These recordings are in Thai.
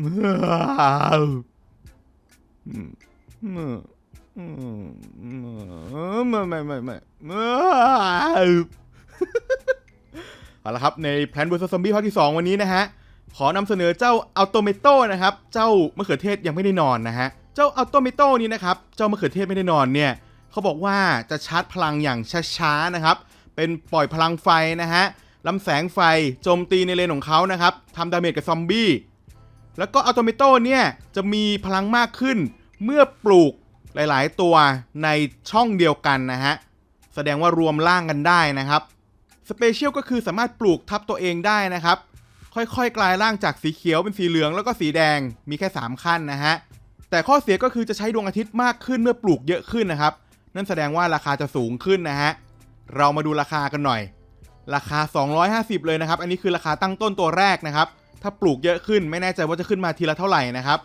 ไม่ไม่ไม่ไม่เอาละครับ ใน Plan vs Zombie ภาคที่ 2 วันนี้นะฮะ ขอนำเสนอเจ้าอัลโตเมโตนะครับ เจ้ามะเขือเทศยังไม่ได้นอนนะฮะ เจ้าอัลโตเมโตนี้นะครับ เจ้ามะเขือเทศไม่ได้นอนเนี่ยเขาบอกว่าจะชาร์จพลังอย่างช้าๆนะครับ เป็นปล่อยพลังไฟนะฮะ ลำแสงไฟโจมตีในเลนของเขานะครับทำดาเมจกับซอมบี้แล้วก็อัลโตเมโตเนี่ยจะมีพลังมากขึ้น เมื่อปลูกหลายๆ ตัวในช่องเดียวกันนะฮะ แสดงว่ารวมร่างกันได้นะครับสเปเชียลก็คือสามารถปลูกทับตัวเองได้นะครับ ค่อยๆ กลายร่างจากสีเขียวเป็นสีเหลืองแล้วก็สีแดงมีแค่ 3 ขั้นนะฮะ แต่ข้อเสียก็คือจะใช้ดวงอาทิตย์มากขึ้นเมื่อปลูกเยอะขึ้นนะครับ นั่นแสดงว่าราคาจะสูงขึ้นนะฮะ เรามาดูราคากันหน่อย ราคา 250 เลยนะครับ อันนี้คือราคาตั้งต้นตัวแรกนะครับ ถ้าปลูกเยอะขึ้นไม่แน่ใจว่าจะขึ้นมาทีละเท่าไหร่นะครับ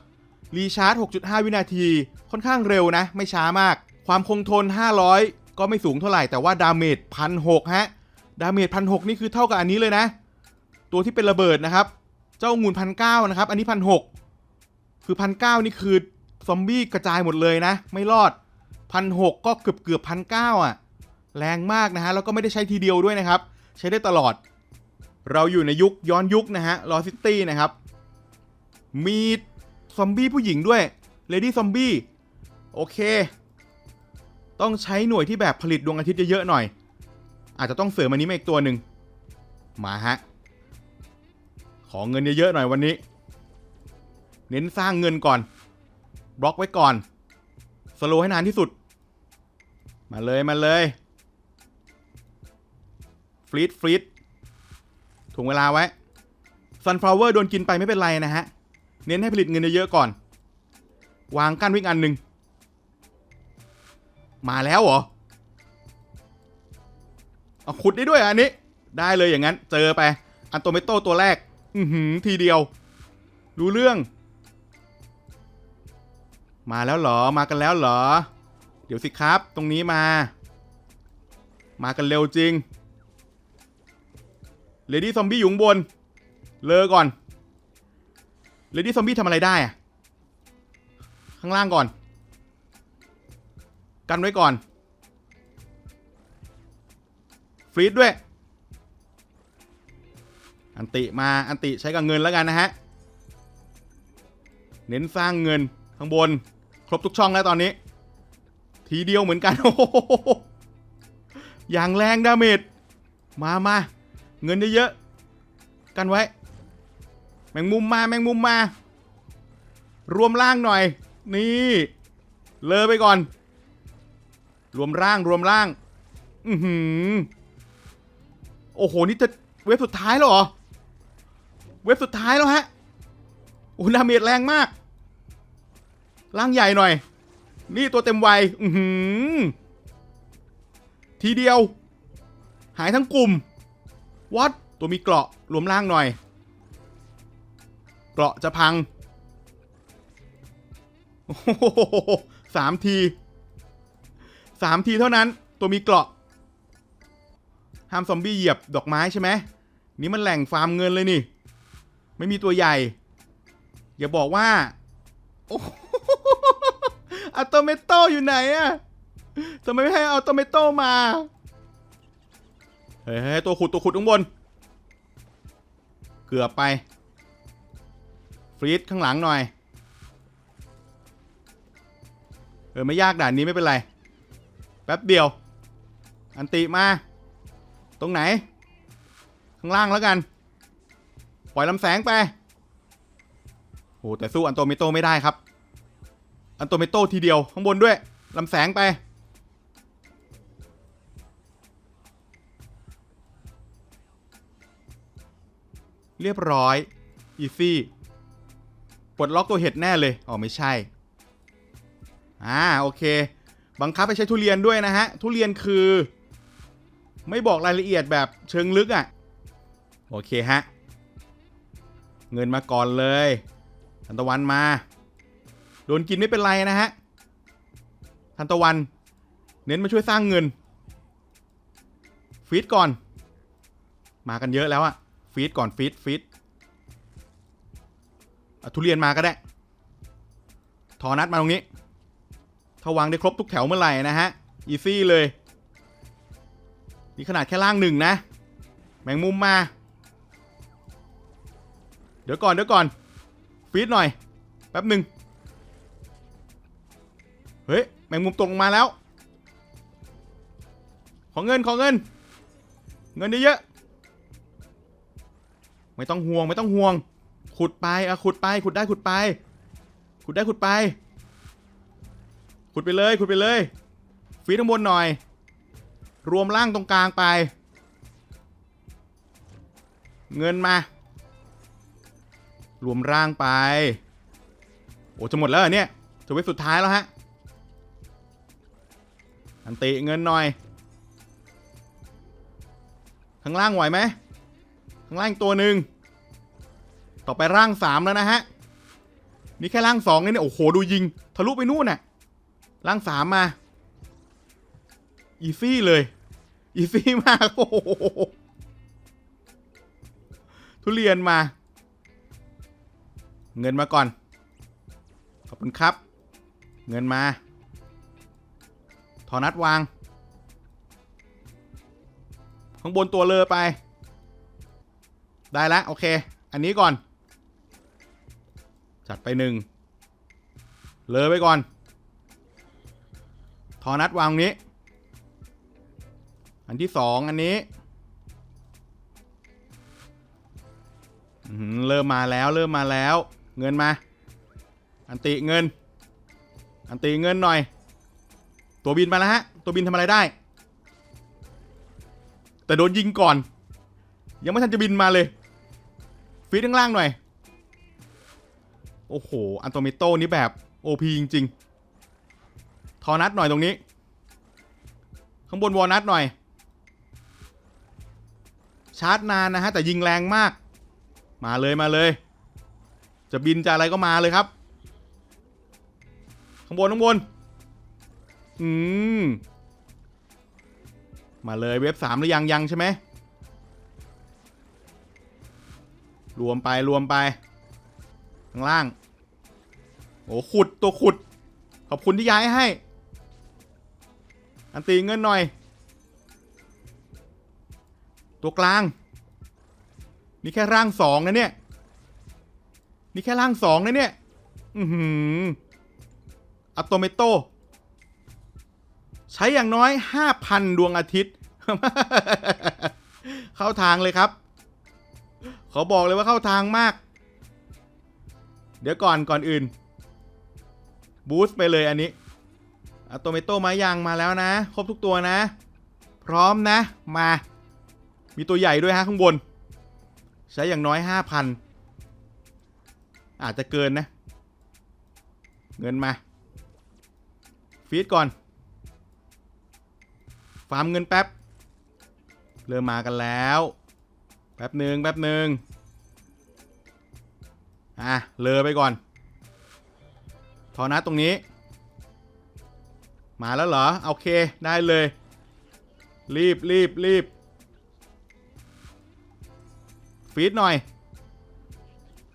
รีชาร์จ 6.5 วินาที ค่อนข้างเร็วนะ ไม่ช้ามาก ความคงทน 500 ก็ไม่สูงเท่าไหร่แต่ว่าดาเมจ1,600ฮะ ดาเมจ1,600นี่คือเท่ากับอันนี้เลยนะ ตัวที่เป็นระเบิดนะครับ เจ้างูน1,900นะครับ อันนี้1,600คือ1,900นี่คือซอมบี้กระจายหมดเลยนะ ไม่รอด1,600ก็เกือบเกือบ1,900อะ แรงมากนะฮะ แล้วก็ไม่ได้ใช้ทีเดียวด้วยนะครับ ใช้ได้ตลอด เราอยู่ในยุคย้อนยุคนะฮะลอซิตี้นะครับ มีซอมบี้ผู้หญิงด้วยเลดี้ซอมบี้โอเค ต้องใช้หน่วยที่แบบผลิตดวงอาทิตย์เยอะๆหน่อย อาจจะต้องเสริมอันนี้มาอีกตัวหนึ่งมาฮะ ขอเงินเยอะๆหน่อยวันนี้ เน้นสร้างเงินก่อน บล็อกไว้ก่อน สโลว์ให้นานที่สุด มาเลยมาเลย ฟรีดฟรีดถ่วงเวลาไว้ Sunflower โดนกินไปไม่เป็นไรนะฮะ เน้นให้ผลิตเงินเยอะๆก่อน วางกั้นว้อีกอันหนึ่งมาแล้วเหรอเอาขุดได้ด้วยออันนี้ ได้เลยอย่างนั้น เจอไป อันโตเมโตตัวแรก อือหือทีเดียว รู้เรื่อง มาแล้วเหรอ มากันแล้วเหรอ เดี๋ยวสิครับ ตรงนี้มา มากันเร็วจริง เลดี้ซอมบี้อยู่บน เลอก่อน เลดี้ซอมบี้ทำอะไรได้อะข้างล่างก่อน กันไว้ก่อน ฟรีดด้วย อันติมา อันติใช้กับเงินแล้วกันนะฮะ เน้นสร้างเงินข้างบน ครบทุกช่องแล้วตอนนี้ ทีเดียวเหมือนกัน โอ้โหอย่างแรงดาเมจ มามา เงินเยอะๆกันไว้ แมงมุมมาแมงมุมมา รวมร่างหน่อย นี่ เลอไปก่อน รวมร่างรวมร่าง อือหือ โอ้โห นี่จะเว็บสุดท้ายแล้วเหรอ เว็บสุดท้ายแล้วฮะอ้ดาเมจแรงมาก ร่างใหญ่หน่อย นี่ตัวเต็มวัย อือหือ ทีเดียว หายทั้งกลุ่ม วัดตัวมีเกราะรวมร่างหน่อย เกราะจะพังสามทีสามทีเท่านั้น ตัวมีเกราะห้ามซอมบี้เหยียบดอกไม้ใช่ไหมนี่มันแหล่งฟาร์มเงินเลยนี่ ไม่มีตัวใหญ่ อย่าบอกว่า โอ้โหอัลโตเมโตอยู่ไหนอะทำไมไม่ให้อัลโตเมโตมา เฮ้ยตัวขุดตัวขุดข้างบน เกือบไป ฟรีดข้างหลังหน่อย เออ ไม่ยากด่านนี้ไม่เป็นไร แป๊บเดียว อันติมา ตรงไหน ข้างล่างแล้วกัน ปล่อยลำแสงไปโหแต่สู้อันโตเมโตไม่ได้ครับ อันโตเมโตทีเดียวข้างบนด้วยลำแสงไป เรียบร้อยอีซี่ปลดล็อกตัวเห็ดแน่เลยอ๋อไม่ใช่อ่าโอเค บังคับให้ใช้ทุเรียนด้วยนะฮะ ทุเรียนคือ ไม่บอกรายละเอียดแบบเชิงลึกอะ่ะ โอเคฮะ เงินมาก่อนเลยทันตะวันมา โดนกินไม่เป็นไรนะฮะ ทันตะวัน เน้นมาช่วยสร้างเงินฟีดก่อน มากันเยอะแล้วอะ ฟีดก่อนฟีดฟีดทุเรียนมาก็ได้ทอนัดมาตรงนี้ ถ้าวางได้ครบทุกแถวเมื่อไหร่นะฮะ อีซี่เลย นี่ขนาดแค่ล่างหนึ่งนะ แมงมุมมา เดี๋ยวก่อนเดี๋ยวก่อน ฟีดหน่อย แป๊บหนึ่งเฮ้ย แมงมุมตกลงมาแล้ว ขอเงินขอเงิน เงินเยอะๆ ไม่ต้องห่วงไม่ต้องห่วง ขุดไปอะขุดไป ขุดได้ขุดไป ขุดได้ขุดไป ขุดไปเลย ขุดไปเลย ฟีดข้างบนหน่อย รวมล่างตรงกลางไป เงินมา รวมร่างไป โอ้จะหมดแล้วเนี่ยจะเวฟสุดท้ายแล้วฮะอันติเงินหน่อย ข้างล่างไหวไหมข้างล่างตัวหนึ่ง ต่อไปร่างสามแล้วนะฮะนี่แค่ร่างสองเนี่ยโอ้โหดูยิง ทะลุไปนู่นน่ะ ร่างสามมา อีซี่เลย อีซี่มากโอ้โหทุเรียนมา เงินมาก่อน ขอบคุณครับ เงินมาทอนัดวาง ข้างบนตัวเลอไป ได้แล้วโอเค อันนี้ก่อน จัดไปหนึ่งเลอไปก่อน ทอนัดวางตรงนี้ อันที่สองอันนี้ เริ่มมาแล้วเริ่มมาแล้ว เงินมา อันติเงิน อันติเงินหน่อย ตัวบินมาแล้วฮะ ตัวบินทำอะไรได้ แต่โดนยิงก่อน ยังไม่ทันจะบินมาเลยฟีดข้างล่างหน่อย โอ้โห อันโตเมโต้นี้แบบ OP จริงๆ ทอนัดหน่อยตรงนี้ ข้างบนวอนัดหน่อย ชาร์จนานนะฮะ แต่ยิงแรงมาก มาเลยมาเลย จะบินจะอะไรก็มาเลยครับ ข้างบนข้างบน อืม มาเลยเว็บสามหรือยังยังใช่ไหมรวมไปรวมไป ข้างล่าง โอ้ขุดตัวขุด ขอบคุณที่ย้ายให้ อันตีเงินหน่อย ตัวกลาง นี่แค่ร่างสองนะเนี่ย นี่แค่ร่างสองนะเนี่ย อือหืออัตโตเมโต ใช้อย่างน้อย5,000ดวงอาทิตย์ เข้าทางเลยครับ ขอบอกเลยว่าเข้าทางมาก เดี๋ยวก่อนก่อนอื่น บูสต์ไปเลยอันนี้อัตโตเมโต้ไมายังมาแล้วนะ ครบทุกตัวนะ พร้อมนะ มา มีตัวใหญ่ด้วยฮะข้างบน ใช้อย่างน้อย 5,000 อาจจะเกินนะ เงินมา ฟีดก่อน ฟาร์มเงินแป๊บ เริ่มมากันแล้ว แป๊บหนึ่งแป๊บหนึ่งอะ เลอไปก่อน ทอนัดตรงนี้ มาแล้วเหรอ โอเคได้เลย รีบรีบรีบฟีดหน่อย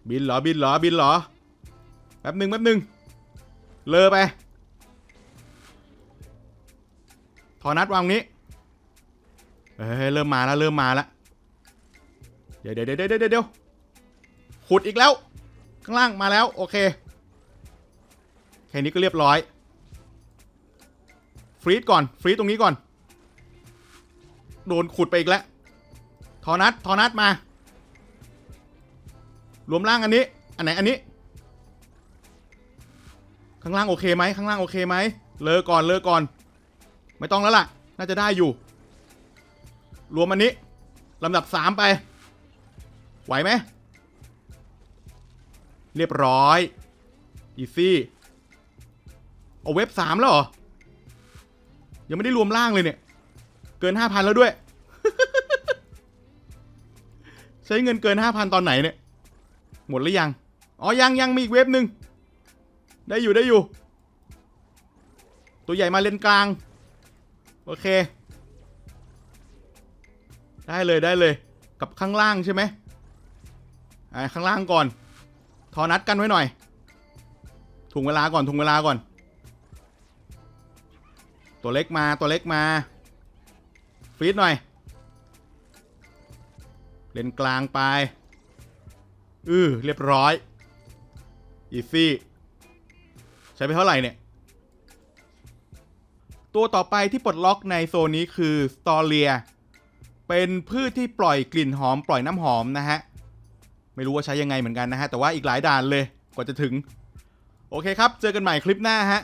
บินเหรอบินเหรอบินเหรอแป๊บหนึ่งแป๊บหนึ่งเลอไปทอนัดวางนี้เฮ้ยเริ่มมาแล้วเริ่มมาแล้วเดี๋ยวเดี๋ยวเดี๋ยวเดี๋ยวเดี๋ยวขุดอีกแล้ว ข้างล่างมาแล้ว โอเค ค่นี้ก็เรียบร้อย ฟรีดก่อน ฟรีดตรงนี้ก่อน โดนขุดไปอีกแล้ว ทอนัดทอนัดมา รวมล่างอันนี้ อันไหนอันนี้ ข้างล่างโอเคไหม ข้างล่างโอเคไหม เลอก่อน เลอก่อน ไม่ต้องแล้วล่ะ น่าจะได้อยู่ รวมอันนี้ลำดับสามไป ไหวไหม เรียบร้อย อีซี่ เอาเว็บสามแล้วเหรอ ยังไม่ได้รวมล่างเลยเนี่ย เกินห้าพันแล้วด้วย ใช้เงินเกินห้าพันตอนไหนเนี่ย หมดหรือยัง อ๋อ ยังยังมีอีกเว็บหนึ่ง ได้อยู่ได้อยู่ ตัวใหญ่มาเลนกลาง โอเค ได้เลยได้เลย กับข้างล่างใช่ไหมอ่าข้างล่างก่อน ทอนัดกันไว้หน่อยถุงเวลาก่อนถุงเวลาก่อน ตัวเล็กมาตัวเล็กมาฟีดหน่อย เลนกลางไป อือเรียบร้อย อีซี่ ใช้ไปเท่าไหร่เนี่ย ตัวต่อไปที่ปลดล็อกในโซนนี้คือสตอเรีย เป็นพืชที่ปล่อยกลิ่นหอมปล่อยน้ำหอมนะฮะ ไม่รู้ว่าใช้ยังไงเหมือนกันนะฮะ แต่ว่าอีกหลายด่านเลยกว่าจะถึง โอเคครับ เจอกันใหม่คลิปหน้าฮะ